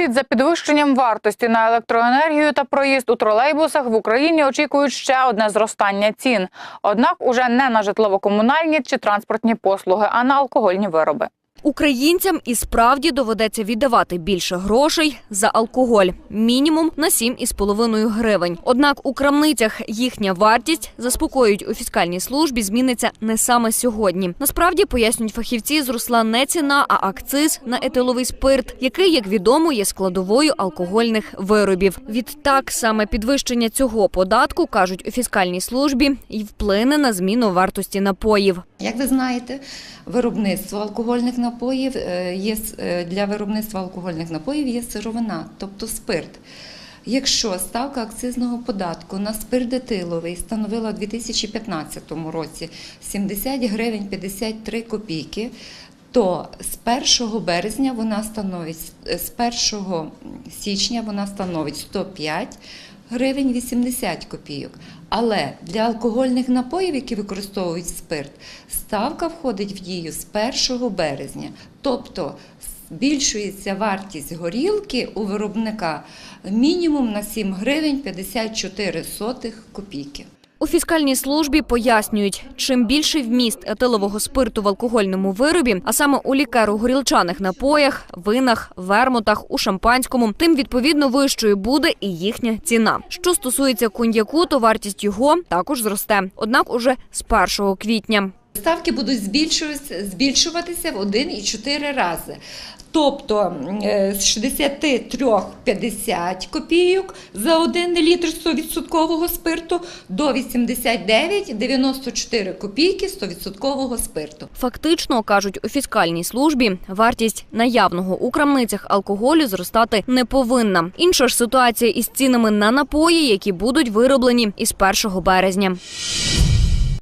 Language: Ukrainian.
Слід за підвищенням вартості на електроенергію та проїзд у тролейбусах в Україні очікують ще одне зростання цін. Однак уже не на житлово-комунальні чи транспортні послуги, а на алкогольні вироби. Українцям і справді доведеться віддавати більше грошей за алкоголь мінімум на 7,5 гривень. Однак у крамницях їхня вартість заспокоюють у фіскальній службі. Зміниться не саме сьогодні. Насправді пояснюють фахівці, зросла не ціна, а акциз на етиловий спирт, який, як відомо, є складовою алкогольних виробів. Відтак саме підвищення цього податку кажуть у фіскальній службі і вплине на зміну вартості напоїв. Як ви знаєте, виробництво алкогольних напоїв е, є е, для виробництва алкогольних напоїв є сировина, тобто спирт. Якщо ставка акцизного податку на спирт етиловий становила у 2015 році 70 гривень 53 копійки, то з 1 березня вона становить е, з 1 січня вона становить 105 гривень 80 копійок. Але для алкогольних напоїв, які використовують спирт, ставка входить в дію з 1 березня. Тобто збільшується вартість горілки у виробника мінімум на 7 гривень 54 сотих копійки. У фіскальній службі пояснюють, чим більший вміст етилового спирту в алкогольному виробі, а саме у лікаро-горілчаних напоях, винах, вермутах, у шампанському, тим відповідно вищою буде і їхня ціна. Що стосується коньяку, то вартість його також зросте. Однак уже з 1 квітня. Ставки будуть збільшуватися в 1,4 рази. Тобто е, з 63,50 копійок за 1 літр 100% спирту до 89,94 копійки 100% спирту. Фактично кажуть у фіскальній службі, вартість наявного у крамницях алкоголю зростати не повинна. Інша ж ситуація із цінами на напої, які будуть вироблені із 1 березня.